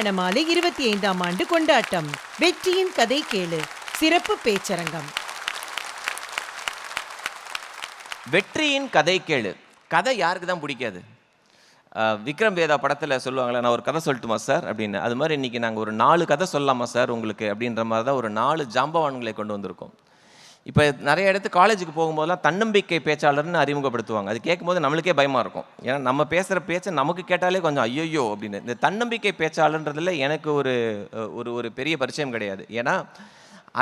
கல்யாண மாலை இருபத்தி ஐந்தாம் ஆண்டு கொண்டாட்டம். வெற்றியின் கதை கேளு. சிறப்பு பேச்சரங்கம். வெற்றியின் கதை கேளு. கதை யாருக்கு தான் பிடிக்காது? விக்ரம் வேதா படத்தில் சொல்லுவாங்களே நான் ஒரு கதை சொல்லட்டுமா சார்? அப்படின்னு. அது மாதிரி இன்றைக்கி நாங்கள் ஒரு நாலு கதை சொல்லலாமா சார் உங்களுக்கு? அப்படின்ற மாதிரி தான் ஒரு நாலு ஜாம்பவான்களை கொண்டு வந்திருக்கோம். இப்போ நிறைய இடத்து காலேஜுக்கு போகும்போதெல்லாம் தன்னம்பிக்கை பேச்சாளர்னு அறிமுகப்படுத்துவாங்க. அது கேட்கும்போது நம்மளுக்கே பயமாக இருக்கும். ஏன்னா நம்ம பேசுகிற பேச்சை நமக்கு கேட்டாலே கொஞ்சம் ஐயோயோ அப்படின்னு. இந்த தன்னம்பிக்கை பேச்சாளர்ன்றதில் எனக்கு ஒரு ஒரு ஒரு பெரிய பரிச்சயம் கிடையாது. ஏன்னா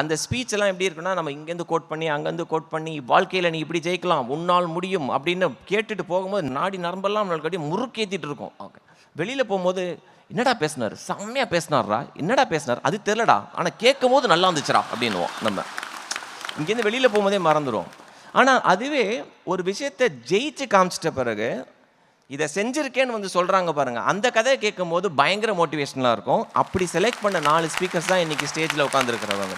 அந்த ஸ்பீச் எல்லாம் எப்படி இருக்குன்னா நம்ம இங்கேருந்து கோட் பண்ணி அங்கேருந்து கோட் பண்ணி வாழ்க்கையில் நீ இப்படி ஜெயிக்கலாம் உன்னால் முடியும் அப்படின்னு கேட்டுட்டு போகும்போது நாடி நரம்பெல்லாம் நம்மளுக்கு அப்படியே முறுக்கேற்றிட்டு இருக்கும். ஓகே. வெளியில் போகும்போது என்னடா பேசினார்? செம்மையாக பேசினார்ரா என்னடா பேசினார்? அது தெரிலடா ஆனால் கேட்கும் போது நல்லா இருந்துச்சுடா அப்படின்னுவோம் நம்ம. இங்கேருந்து வெளியில் போகும்போதே மறந்துடும் ஆனால் அதுவே ஒரு விஷயத்தை ஜெயிச்சு காமிச்சிட்ட பிறகு இதை செஞ்சிருக்கேன்னு வந்து சொல்கிறாங்க பாருங்கள் அந்த கதையை கேட்கும் போது பயங்கர மோட்டிவேஷனலாக இருக்கும். அப்படி செலக்ட் பண்ண நாலு ஸ்பீக்கர்ஸ் தான் இன்றைக்கி ஸ்டேஜில் உட்காந்துருக்கிறவங்க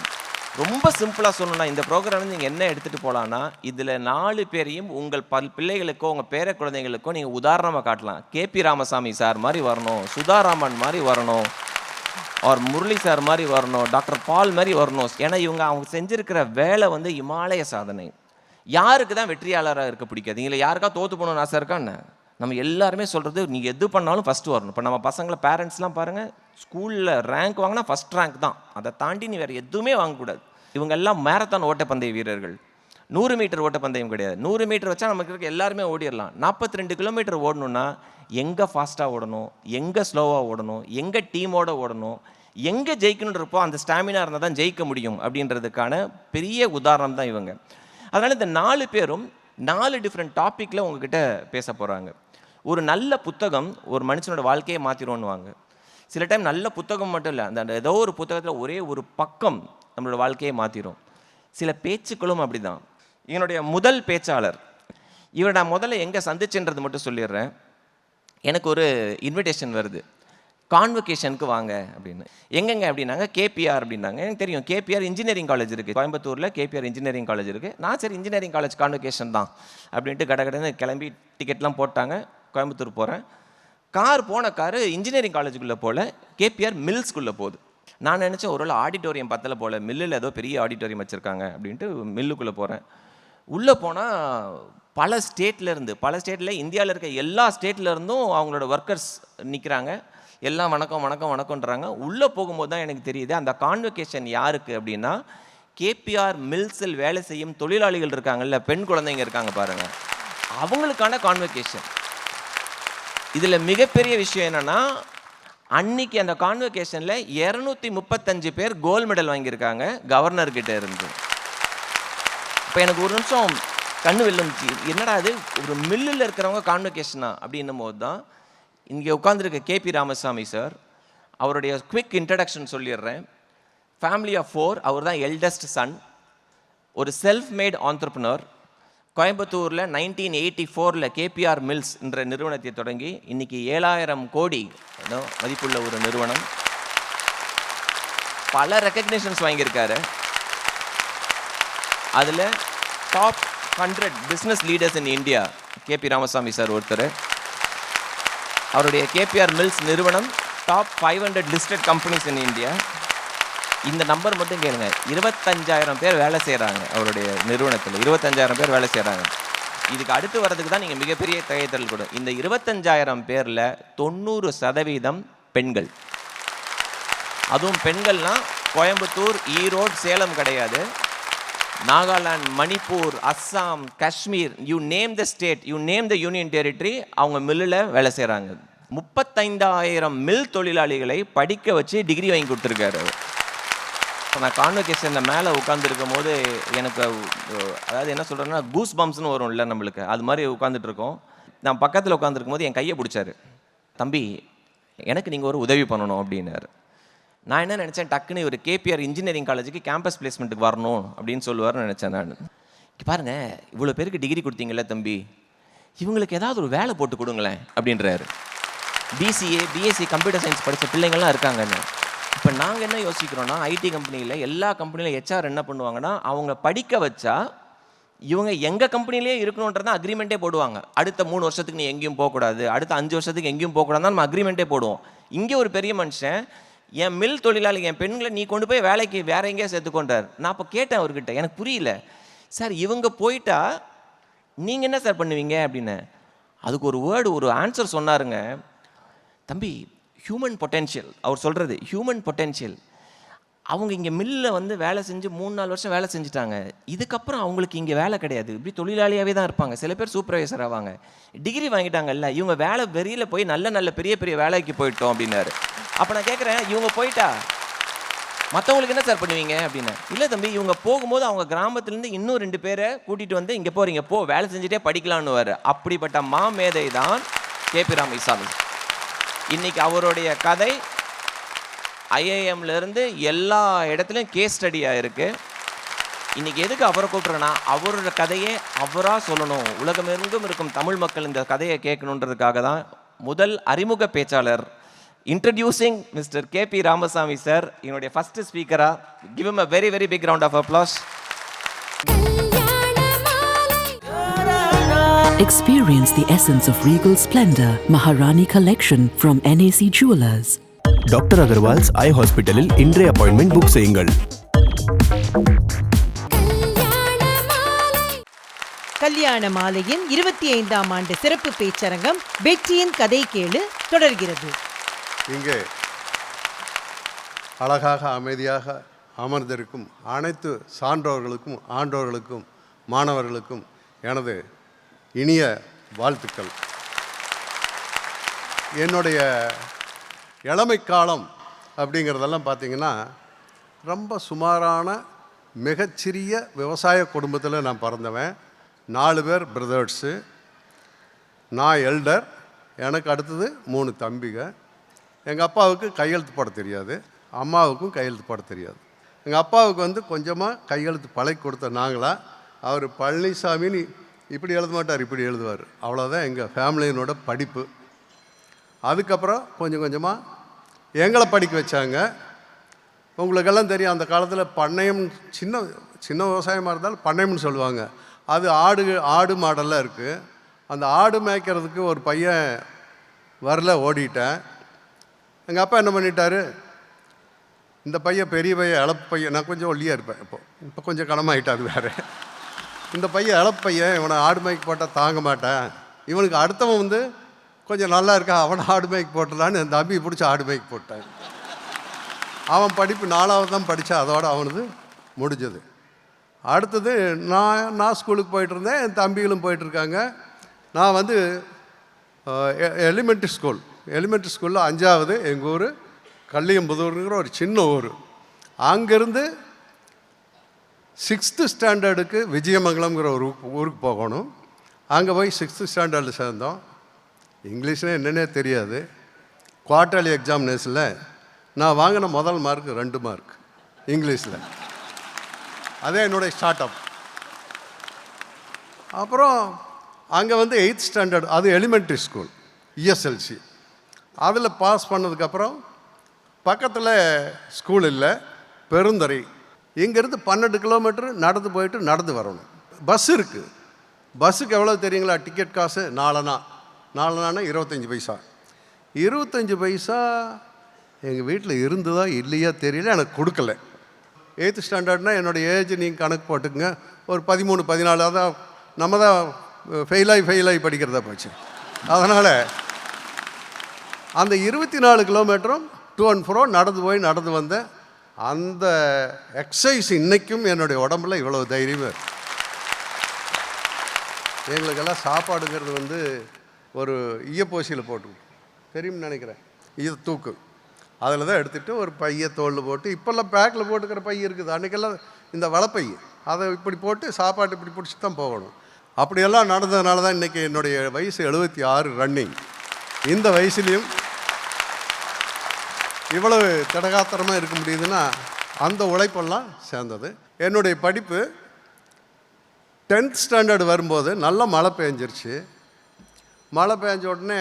ரொம்ப சிம்பிளாக சொல்லணும்னா இந்த ப்ரோக்ராம் நீங்கள் என்ன எடுத்துகிட்டு போகலான்னா இதில் நாலு பேரையும் உங்கள் பல் பிள்ளைகளுக்கோ உங்கள் பேர குழந்தைங்களுக்கோ நீங்கள் உதாரணமாக காட்டலாம். கேபி ராமசாமி சார் மாதிரி வரணும் சுதாராமன் மாதிரி வரணும். அவர் முரளி சார் மாதிரி வரணும் டாக்டர் பால் மாதிரி வரணும். ஏன்னா இவங்க அவங்க செஞ்சிருக்கிற வேலை வந்து இமாலய சாதனை. யாருக்கு தான் வெற்றியாளராக இருக்க பிடிக்காது? இல்லை யாருக்கா தோற்று போகணும்னு ஆசை இருக்கா என்ன? நம்ம எல்லாருமே சொல்கிறது நீங்கள் எது பண்ணாலும் ஃபஸ்ட்டு வரணும். இப்போ நம்ம பசங்களை பேரண்ட்ஸ்லாம் பாருங்கள் ஸ்கூலில் ரேங்க் வாங்கினா ஃபஸ்ட் ரேங்க் தான். அதை தாண்டி நீ வேறு எதுவுமே வாங்கக்கூடாது. இவங்கெல்லாம் மேரத்தான் ஓட்டப்பந்தய வீரர்கள். நூறு மீட்டர் ஓட்டப்பந்தயம் கிடையாது. நூறு மீட்டர் வச்சா நமக்கு இருக்க எல்லாருமே ஓடிடலாம். நாற்பத்தி ரெண்டு கிலோமீட்டர் ஓடணும்னா எங்கே ஃபாஸ்ட்டாக ஓடணும்? எங்கே ஸ்லோவாக ஓடணும்? எங்கே டீமோட ஓடணும்? எங்கே ஜெயிக்கணுன்றப்போ அந்த ஸ்டாமினா இருந்தால் தான் ஜெயிக்க முடியும் அப்படின்றதுக்கான பெரிய உதாரணம் தான் இவங்க. அதனால் இந்த நாலு பேரும் நாலு டிஃப்ரெண்ட் டாப்பிக்கில் உங்ககிட்ட பேச போகிறாங்க ஒரு நல்ல புத்தகம் ஒரு மனுஷனோட வாழ்க்கையை மாற்றிடும்னுவாங்க சில டைம் நல்ல புத்தகம் மட்டும் இல்லை அந்த ஏதோ ஒரு புத்தகத்தில் ஒரே ஒரு பக்கம் நம்மளோட வாழ்க்கையை மாற்றிடும் சில பேச்சுக்களும் அப்படிதான். என்னுடைய முதல் பேச்சாளர். இவரை நான் முதல்ல எங்கே சந்திச்சுன்றது மட்டும் சொல்லிடுறேன். எனக்கு ஒரு இன்விடேஷன் வருது. கான்வொகேஷனுக்கு வாங்க அப்படின்னு. எங்கெங்க அப்படின்னாங்க கேபிஆர் அப்படின்னாங்க. எனக்கு தெரியும் கேபிஆர் இன்ஜினியரிங் காலேஜ் இருக்குது கோயம்புத்தூரில் கேபிஆர் இன்ஜினியரிங் காலேஜ் இருக்குது நான் சரி இன்ஜினியரிங் காலேஜ் கான்வொகேஷன் தான் அப்படின்ட்டு கடகடன்னு கிளம்பி டிக்கெட்லாம் போட்டாங்க. கோயம்புத்தூர் போகிறேன் கார் போன காரு இன்ஜினியரிங் காலேஜுக்குள்ளே போல கேபிஆர் மில்ஸ்குள்ளே போகுது. நான் நினச்சேன் ஒரு ஆடிட்டோரியம் பத்தல போல மில்லில் ஏதோ பெரிய ஆடிட்டோரியம் வச்சுருக்காங்க அப்படின்ட்டு மில்லுக்குள்ளே போகிறேன் உள்ளே போனால் பல ஸ்டேட்லேருந்து பல ஸ்டேட்டில் இந்தியாவில் இருக்க எல்லா ஸ்டேட்லேருந்தும் அவங்களோட ஒர்க்கர்ஸ் நிற்கிறாங்க எல்லாம் வணக்கம் வணக்கம் வணக்கம்ன்றாங்க. உள்ளே போகும்போது தான் எனக்கு தெரியுது அந்த கான்வெகேஷன் யாருக்கு அப்படின்னா கேபிஆர் மில்ஸில் வேலை செய்யும் தொழிலாளிகள் இருக்காங்கல்ல பெண் குழந்தைங்க இருக்காங்க பாருங்கள் அவங்களுக்கான கான்வெகேஷன் இதில் மிகப்பெரிய விஷயம் என்னென்னா அன்னைக்கு அந்த கான்வெகேஷனில் இரநூத்தி முப்பத்தஞ்சு பேர் கோல்டு மெடல் வாங்கியிருக்காங்க கவர்னர்கிட்ட இருந்து. இப்போ எனக்கு ஒரு நிமிஷம் கண்ணு வெள்ளுச்சு என்னடா அது ஒரு மில்லில் இருக்கிறவங்க கான்வெகேஷனா அப்படின்னும் போது தான் இங்கே உட்காந்துருக்க கேபி ராமசாமி சார் அவருடைய குவிக் இன்ட்ரடக்ஷன் சொல்லிடுறேன். ஃபேமிலி ஆஃப் ஃபோர் அவர் தான் எல்டஸ்ட் சன் ஒரு செல்ஃப் மேட் ஆண்டர்பனர் கோயம்புத்தூரில் நைன்டீன் எயிட்டி ஃபோரில் கேபிஆர் மில்ஸ் என்ற நிறுவனத்தை தொடங்கி இன்னைக்கு ஏழாயிரம் கோடி மதிப்புள்ள ஒரு நிறுவனம். பல ரெக்கக்னேஷன்ஸ் வாங்கியிருக்காரு. அதில் top hundred business leaders in India KP Ramasamy sir ஒருத்தர். அவருடைய கேபிஆர் மில்ஸ் நிறுவனம் top five hundred listed companies in India இந்த நம்பர் மட்டும் கேளுங்க. இருபத்தஞ்சாயிரம் பேர் வேலை செய்கிறாங்க அவருடைய நிறுவனத்தில். இருபத்தஞ்சாயிரம் பேர் வேலை செய்கிறாங்க இதுக்கு அடுத்து வர்றதுக்கு தான் நீங்கள் மிகப்பெரிய தகைத்தல் கூட. இந்த இருபத்தஞ்சாயிரம் பேரில் தொண்ணூறு சதவீதம் பெண்கள். அதுவும் பெண்கள்னா கோயம்புத்தூர் ஈரோடு சேலம் கிடையாது. Nagaland Manipur Assam Kashmir you name the state you name the union territory அவங்க மில்லில் வேலை செய்கிறாங்க முப்பத்தைந்தாயிரம் மில் தொழிலாளிகளை படிக்க வச்சு டிகிரி வாங்கி கொடுத்துருக்காரு நான் கான்வெகேஷனில் மேலே உட்காந்துருக்கும் போது எனக்கு அதாவது என்ன சொல்கிறேன்னா கூஸ் பம்ப்ஸ்னு வரும் இல்லை நம்மளுக்கு. அது மாதிரி உட்காந்துட்டு இருக்கோம். நான் பக்கத்தில் உட்காந்துருக்கும் போது என் கையை பிடிச்சாரு. தம்பி எனக்கு நீங்கள் ஒரு உதவி பண்ணணும் அப்படின்னாரு. நான் என்ன நினச்சேன் டக்குன்னு ஒரு கேபிஆர் இன்ஜினியரிங் காலேஜுக்கு கேம்பஸ் பிளேஸ்மெண்ட்டுக்கு வரணும் அப்படின்னு சொல்லுவார்னு நினச்சேன் நான். இங்க பாருங்க இவ்வளோ பேருக்கு டிகிரி கொடுத்தீங்கல்ல தம்பி இவங்களுக்கு ஏதாவது ஒரு வேலை போட்டு கொடுங்களேன் அப்படின்றாரு. பிசிஏ பிஎஸ்சி கம்ப்யூட்டர் சயின்ஸ் படித்த பிள்ளைங்கள்லாம் இருக்காங்கன்னு இப்போ நாங்கள் என்ன யோசிக்கிறோன்னா ஐடி கம்பெனியில் எல்லா கம்பெனியில் ஹெச்ஆர் என்ன பண்ணுவாங்கன்னா அவங்க படிக்க வச்சா இவங்க எங்கள் கம்பெனிலே இருக்கணுன்றதான் அக்ரிமெண்ட்டே போடுவாங்க. அடுத்த மூணு வருஷத்துக்கு நீ எங்கேயும் போகக்கூடாது அடுத்த அஞ்சு வருஷத்துக்கு எங்கேயும் போகக்கூடாதுன்னு நம்ம அக்ரிமெண்ட்டே போடுவோம். இங்கே ஒரு பெரிய மனுஷன் என் மில் தொழிலாளி என் பெண்களை நீ கொண்டு போய் வேலைக்கு வேற எங்கேயா சேர்த்துக்கொண்டார் நான் அப்போ கேட்டேன் அவர்கிட்ட. எனக்கு புரியல. சார் இவங்க போயிட்டா நீங்கள் என்ன சார் பண்ணுவீங்க? அப்படின்னு. அதுக்கு ஒரு வேர்டு ஒரு ஆன்சர் சொன்னாருங்க. தம்பி ஹியூமன் பொட்டென்ஷியல் அவர் சொல்கிறது ஹியூமன் பொட்டென்ஷியல் அவங்க இங்கே மில்லில் வந்து வேலை செஞ்சு மூணு நாலு வருஷம் வேலை செஞ்சுட்டாங்க. இதுக்கப்புறம் அவங்களுக்கு இங்கே வேலை கிடையாது. இப்படி தொழிலாளியாகவே தான் இருப்பாங்க. சில பேர் சூப்பர்வைசர் ஆவாங்க. டிகிரி வாங்கிட்டாங்கல்ல. இவங்க வேலை வெளியில் போய் நல்ல நல்ல பெரிய பெரிய வேலைக்கு போயிட்டோம் அப்படின்னாரு. அப்போ நான் கேட்குறேன் இவங்க போயிட்டா? மற்றவங்களுக்கு என்ன சார் பண்ணுவீங்க? அப்படின்னு. இல்லை தம்பி இவங்க போகும்போது அவங்க கிராமத்துலேருந்து இன்னும் ரெண்டு பேரை கூட்டிகிட்டு வந்து இங்கே போகிறீங்க போ வேலை செஞ்சுட்டே படிக்கலான்னு அப்படிப்பட்ட மாமேதை தான் கே. பி. ராமசாமி. இன்றைக்கி அவருடைய கதை ஐஏஎம்லேருந்து எல்லா இடத்துலையும் கேஸ் ஸ்டடியாக இருக்குது இன்றைக்கி எதுக்கு அவரை கூப்பிட்றேன்னா அவரோட கதையே அவராக சொல்லணும். உலகமெங்கும் இருக்கும் தமிழ் மக்கள் இந்த கதையை கேட்கணுன்றதுக்காக தான் முதல் அறிமுக பேச்சாளர் introducing mister K P Ramasamy sir என்னுடைய first ஸ்பீக்கரா give a very very big round of applause Experience the essence of regal splendor, Maharani Collection from NAC Jewelers. Doctor Agarwal's eye ஹாஸ்பிட்டலில் இன்றைய அப்பாயின்மெண்ட் புக் செய்யுங்கள். கல்யாண மாலையின் இருபத்தி ஐந்தாம் ஆண்டு சிறப்பு பேச்சரங்கம் வெற்றியின் கதை கேளு தொடர்கிறது. இங்கே அழகாக அமைதியாக அமர்ந்திருக்கும் அனைத்து சான்றோர்களுக்கும் ஆண்டோர்களுக்கும் மாணவர்களுக்கும் எனது இனிய வாழ்த்துக்கள். என்னுடைய இளமை காலம் அப்படிங்கிறதெல்லாம் பார்த்திங்கன்னா ரொம்ப சுமாரான மிகச்சிறிய விவசாய குடும்பத்தில் நான் பிறந்தவன். நாலு பேர் பிரதர்ஸு. நான் எல்டர். எனக்கு அடுத்தது மூணு தம்பிகள் எங்கள் அப்பாவுக்கு கையெழுத்து போட தெரியாது அம்மாவுக்கும் கையெழுத்து போட தெரியாது. எங்கள் அப்பாவுக்கு வந்து கொஞ்சமாக கையெழுத்து பழகி கொடுத்த நாங்களா அவர் பழனிசாமின்னு இப்படி எழுத மாட்டார் இப்படி எழுதுவார். அவ்வளோதான் எங்கள் ஃபேமிலியினோட படிப்பு. அதுக்கப்புறம் கொஞ்சம் கொஞ்சமாக எங்களை படிக்க வச்சாங்க. உங்களுக்கெல்லாம் தெரியும் அந்த காலத்தில் பண்ணையம் சின்ன சின்ன விவசாயமாக இருந்தாலும் பண்ணையம்னு சொல்லுவாங்க. அது ஆடு ஆடு மாடெல்லாம் இருக்குது அந்த ஆடு மேய்க்கிறதுக்கு ஒரு பையன் வரல ஓடிட்டேன். எங்கள் அப்பா என்ன பண்ணிட்டாரு? இந்த பையன் பெரிய பையன் இளப்பு பையன். நான் கொஞ்சம் ஒல்லியாக இருப்பேன் இப்போ. இப்போ கொஞ்சம் கனமாயிட்டேன் அது வேறு. இந்த பையன் இளப்பு பையன் இவனை ஆடு மேய்க்கு போட்டால் தாங்க மாட்டேன். இவனுக்கு அடுத்தவன் வந்து கொஞ்சம் நல்லா இருக்கா அவனை ஆடு மேய்க்கு போட்டலான்னு என் தம்பி பிடிச்சி ஆடு மேய்க்கு போட்டான். அவன் படிப்பு நாலாவது தான் படித்தான் அதோடு அவனது முடிஞ்சது. அடுத்தது நான் நான் ஸ்கூலுக்கு போயிட்டு இருந்தேன் என் தம்பிகளும் போயிட்டுருக்காங்க நான் வந்து எலிமெண்ட்ரி ஸ்கூல் எலிமெண்ட்ரி ஸ்கூலில் அஞ்சாவது எங்கள் ஊர் கள்ளியம்புதூருங்கிற ஒரு சின்ன ஊர். அங்கேருந்து சிக்ஸ்த்து ஸ்டாண்டர்டுக்கு விஜயமங்கலம்ங்கிற ஒரு ஊருக்கு போகணும். அங்கே போய் சிக்ஸ்த்து ஸ்டாண்டர்டில் சேர்ந்தோம். இங்கிலீஷ்னால் என்னென்னே தெரியாது. குவார்டர்லி எக்ஸாமினேஷனில் நான் வாங்கின முதல் மார்க் ரெண்டு மார்க் இங்கிலீஷில். அதே என்னுடைய ஸ்டார்ட் அப் அப்புறம் அங்கே வந்து எயித் ஸ்டாண்டர்ட் அது எலிமெண்ட்ரி ஸ்கூல் இஎஸ்எல்சி அதில் பாஸ் பண்ணதுக்கப்புறம் பக்கத்தில் ஸ்கூல் இல்லை பெருந்துறை இங்கேருந்து பன்னெண்டு கிலோமீட்டர் நடந்து போயிட்டு நடந்து வரணும். பஸ் இருக்குது பஸ்ஸுக்கு எவ்வளோ தெரியுங்களா? டிக்கெட் காசு நாலனா. நாலனானா இருபத்தஞ்சி பைசா. இருபத்தஞ்சி பைசா எங்கள் வீட்டில் இருந்ததா இல்லையா தெரியல எனக்கு கொடுக்கல. எயித்து ஸ்டாண்டர்ட்னால் என்னோடய ஏஜ் நீங்கள் கணக்கு போட்டுக்குங்க. ஒரு பதிமூணு பதினாலு அதான் நம்ம தான் ஃபெயிலாகி ஃபெயிலாகி படிக்கிறதா போச்சு. அதனால் அந்த இருபத்தி நாலு கிலோமீட்டரும் டூ அண்ட் ஃபோரோ நடந்து போய் நடந்து வந்தேன் அந்த எக்ஸசைஸ் இன்றைக்கும் என்னுடைய உடம்புல இவ்வளோ தைரியமே. எங்களுக்கெல்லாம் சாப்பாடுங்கிறது வந்து ஒரு ஈயப்போசியில் போட்டு தெரியும்னு நினைக்கிறேன். ஈய தூக்கு. அதில் தான் எடுத்துகிட்டு ஒரு பைய தோளில் போட்டு இப்போல்லாம் பேக்கில் போட்டுக்கிற பை இருக்குது. அன்றைக்கெல்லாம் இந்த வலைப்பை அதை இப்படி போட்டு சாப்பாடு இப்படி பிடிச்சி தான் போகணும். அப்படியெல்லாம் நடந்ததுனால தான் இன்றைக்கி என்னுடைய வயசு எழுபத்தி ஆறு ரன்னிங் இந்த வயசுலேயும் இவ்வளவு திடகாத்திரமாக இருக்க முடியுதுன்னா அந்த உழைப்பெல்லாம் சேர்ந்தது. என்னுடைய படிப்பு டென்த் ஸ்டாண்டர்டு வரும்போது நல்ல மழை பெஞ்சிருச்சு. மழை பெஞ்ச உடனே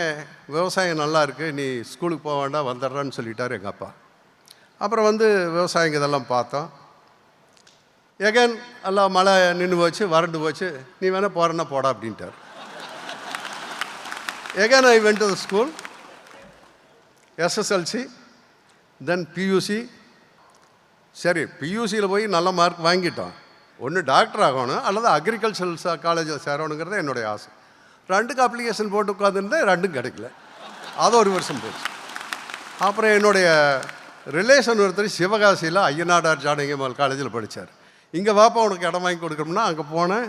விவசாயம் நல்லா இருக்குது நீ ஸ்கூலுக்கு போக வேண்டாம் வந்துடுறான்னு சொல்லிட்டார் எங்கள் அப்பா. அப்புறம் வந்து விவசாயிங்க இதெல்லாம் பார்த்தோம். எகன் எல்லாம் மழை நின்று போச்சு வறண்டு போச்சு. நீ வேணால் போகிறன்னா போடா அப்படின்ட்டார். Again I went to the school SSLC then PUC சரி பியூசியில் போய் நல்ல மார்க் வாங்கிட்டோம். ஒன்று டாக்டர் ஆகணும் அல்லது அக்ரிகல்ச்சரல் காலேஜில் சேரணுங்கிறது என்னுடைய ஆசை. ரெண்டுக்கு அப்ளிகேஷன் போட்டு உட்காந்துருந்தேன் ரெண்டும் கிடைக்கல. அது ஒரு வருஷம் போச்சு. அப்புறம் என்னுடைய ரிலேஷன் ஒருத்தர் சிவகாசியில் ஐயனாடார் ஜானகிமால் காலேஜில் படித்தார் இங்கே வாப்பா உனக்கு இடம் வாங்கி கொடுக்கணும்னா அங்கே போனேன்.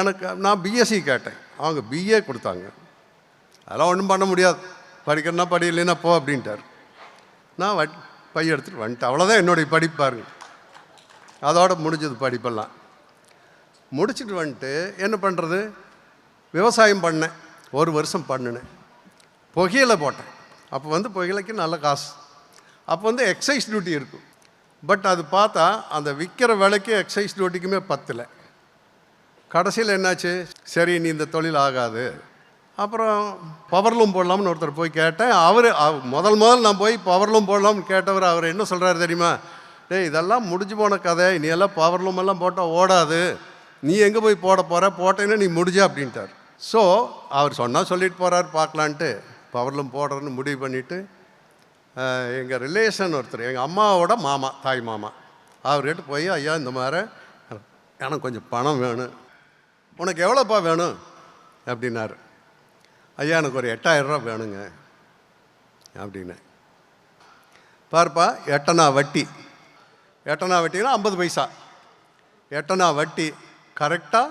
எனக்கு நான் பிஎஸ்சி கேட்டேன். அவங்க பிஏ கொடுத்தாங்க. அதெல்லாம் ஒன்றும் பண்ண முடியாது. படிக்கணும்னா படி இல்லைன்னா போ அப்படின்ட்டார். நான் வட் பை எடுத்துகிட்டு வந்துட்டேன். அவ்வளோதான் என்னுடைய படிப்பாருங்க அதோடு அதோட முடிஞ்சது படிப்பெல்லாம். முடிச்சிட்டு வந்துட்டு என்ன பண்ணுறது விவசாயம் பண்ணேன். ஒரு வருஷம் பண்ணினேன். புகையில போட்டேன். அப்போ வந்து புகையிலைக்கு நல்ல காசு. அப்போ வந்து எக்ஸைஸ் டியூட்டி இருக்கும். பட் அது பார்த்தா அந்த விற்கிற விலைக்கு எக்ஸைஸ் டியூட்டிக்குமே பத்தலை. கடைசியில் என்னாச்சு? சரி நீ இந்த தொழில் ஆகாது. அப்புறம் பவர்லூம் போடலாம்னு ஒருத்தர் போய் கேட்டேன். அவர் முதல் முதல் நான் போய் பவர்லூம் போடலாம்னு கேட்டவர் அவர் என்ன சொல்கிறாரு தெரியுமா? டேய் இதெல்லாம் முடிஞ்சு போன கதை. நீ எல்லாம் பவர்லூம் எல்லாம் போட்டால் ஓடாது. நீ எங்கே போய் போட போகிற போட்டேன்னா நீ முடிஞ்ச அப்படின்ட்டார். ஸோ அவர் சொன்னால் சொல்லிட்டு போகிறார் பார்க்கலான்ட்டு. பவர்லூம் போடுறேன்னு முடிவு பண்ணிவிட்டு எங்கள் ரிலேஷன் ஒருத்தர் எங்கள் அம்மாவோட மாமா தாய் மாமா. அவர்கிட்ட போய் ஐயா இந்த மாதிரி எனக்கு கொஞ்சம் பணம் வேணும். உனக்கு எவ்வளோப்பா வேணும்? அப்படின்னாரு. ஐயா எனக்கு ஒரு எட்டாயிரரூபா வேணுங்க. அப்படின்னு. பார்ப்பா எட்டனா வட்டி. எட்டனா வட்டினா ஐம்பது பைசா. எட்டனா வட்டி கரெக்டாக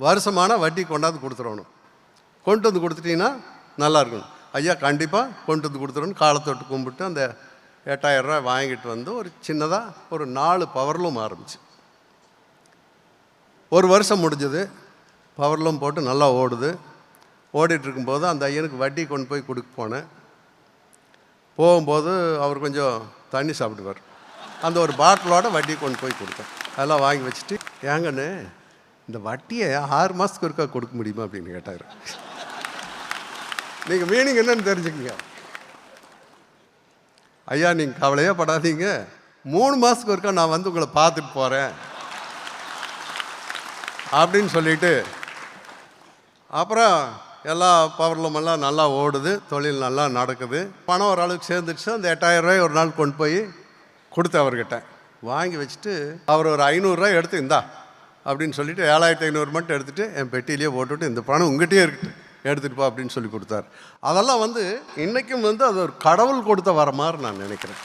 வருஷமான வட்டி கொண்டாந்து கொடுத்துடணும். கொண்டு வந்து கொடுத்துட்டிங்கன்னா நல்லா இருக்கணும் ஐயா கண்டிப்பாக கொண்டு வந்து கொடுத்துடணும். காலத்தொட்டு கும்பிட்டு அந்த எட்டாயிரம் வாங்கிட்டு வந்து ஒரு சின்னதாக ஒரு நாலு பவர்லூம் ஆரம்பிச்சு. ஒரு வருஷம் முடிஞ்சது. பவர்லூம் போட்டு நல்லா ஓடுது. ஓடிட்டுருக்கும்போது அந்த ஐயனுக்கு வட்டி கொண்டு போய் கொடுக்க போனேன். போகும்போது அவர் கொஞ்சம் தண்ணி சாப்பிடுவார். அந்த ஒரு பாட்டிலோட வட்டி கொண்டு போய் கொடுத்தேன். அதெல்லாம் வாங்கி வச்சுட்டு ஏங்கண்ணே இந்த வட்டியை ஆறு மாதத்துக்கு ஒருக்கா கொடுக்க முடியுமா? அப்படின்னு கேட்டார். நீங்கள் மீனிங் என்னன்னு தெரிஞ்சுக்கங்க. ஐயா நீங்கள் கவலையே படாதீங்க. மூணு மாதத்துக்கு ஒருக்கா நான் வந்து உங்களை பார்த்துட்டு போகிறேன் அப்படின்னு சொல்லிட்டு அப்புறம் எல்லா பவர்லும் எல்லாம் நல்லா ஓடுது தொழில் நல்லா நடக்குது. பணம் ஓரளவுக்கு சேர்ந்துடுச்சு அந்த எட்டாயிரம் ரூபாய் ஒரு நாள் கொண்டு போய் கொடுத்து அவர்கிட்ட. வாங்கி வச்சுட்டு அவர் ஒரு ஐநூறுரூவா எடுத்து இந்தா அப்படின்னு சொல்லிட்டு ஏழாயிரத்தி ஐநூறு மட்டும் எடுத்துகிட்டு என் பெட்டிலேயே போட்டுவிட்டு இந்த பணம் உங்ககிட்டயே இருக்குது எடுத்துகிட்டு போ அப்படின்னு சொல்லி கொடுத்தார். அதெல்லாம் வந்து இன்றைக்கும் வந்து அது ஒரு கடவுள் கொடுத்த வர மாதிரி நான் நினைக்கிறேன்.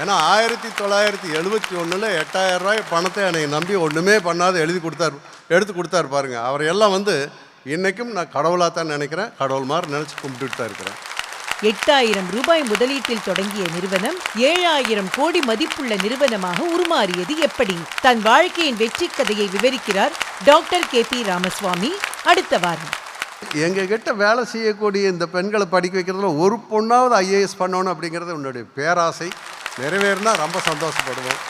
ஏன்னா ஆயிரத்தி தொள்ளாயிரத்தி எழுபத்தி ஒன்றில் எட்டாயிரம் ரூபாய் பணத்தை என்னை நம்பி ஒன்றுமே பண்ணாத எழுதி கொடுத்தார் எடுத்து கொடுத்தாரு பாருங்க. அவர் எல்லாம் வந்து இன்றைக்கும் நான் கடவுளாக தான் நினைக்கிறேன். கடவுள் மாதிரி நினச்சி கும்பிட்டுட்டு தான் இருக்கிறேன். எட்டாயிரம் ரூபாய் முதலீட்டில் தொடங்கிய நிறுவனம் ஏழாயிரம் கோடி மதிப்புள்ள நிறுவனமாக உருமாறியது எப்படி? தன் வாழ்க்கையின் வெற்றி கதையை விவரிக்கிறார் டாக்டர் கே பி ராமசுவாமி. அடுத்த வாரம். எங்கள் கிட்ட வேலை செய்யக்கூடிய இந்த பெண்களை படிக்க வைக்கிறதுல ஒரு பொண்ணாவது ஐஏஎஸ் பண்ணணும் அப்படிங்கிறது உன்னுடைய பேராசை. நிறைவேறினா ரொம்ப சந்தோஷப்படுவோம்.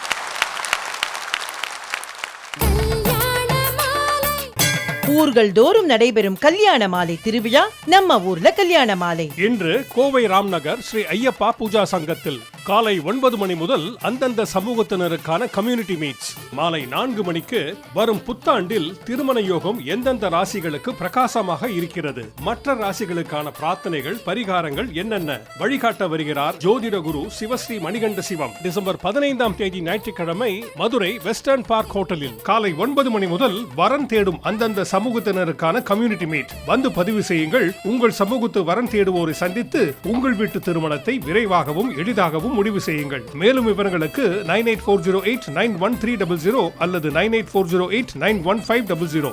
ஊர்கள் தோறும் நடைபெறும் கல்யாண மாலை திருவிழா நம்ம ஊர்ல கல்யாண மாலை. இன்று கோவை ராம்நகர் ஸ்ரீ ஐயப்பா பூஜா சங்கத்தில் காலை ஒன்பது மணி முதல் அந்தந்த சமூகத்தினருக்கான கம்யூனிட்டி மீட்ஸ் மாலை நான்கு மணிக்கு வரும் புத்தாண்டில் திருமண யோகம் எந்தெந்த ராசிகளுக்கு பிரகாசமாக இருக்கிறது? மற்ற ராசிகளுக்கான பிரார்த்தனைகள் பரிகாரங்கள் என்னென்ன? வழிகாட்ட வருகிறார் ஜோதிட குரு சிவஸ்ரீ மணிகண்ட சிவம். டிசம்பர் பதினைந்தாம் தேதி ஞாயிற்றுக்கிழமை மதுரை வெஸ்டர்ன் பார்க் ஹோட்டலில் காலை ஒன்பது மணி முதல் வரன் தேடும் அந்தந்த சமூகத்தினருக்கான கம்யூனிட்டி மீட் வந்து பதிவு செய்யுங்கள். உங்கள் சமூகத்து வரன் தேடுவோரை சந்தித்து உங்கள் வீட்டு திருமணத்தை விரைவாகவும் எளிதாகவும் முடிவு செய்யுங்கள். மேலும் விவரங்களுக்கு nine eight four zero eight nine one three double zero அல்லது nine eight four zero eight nine one five double zero.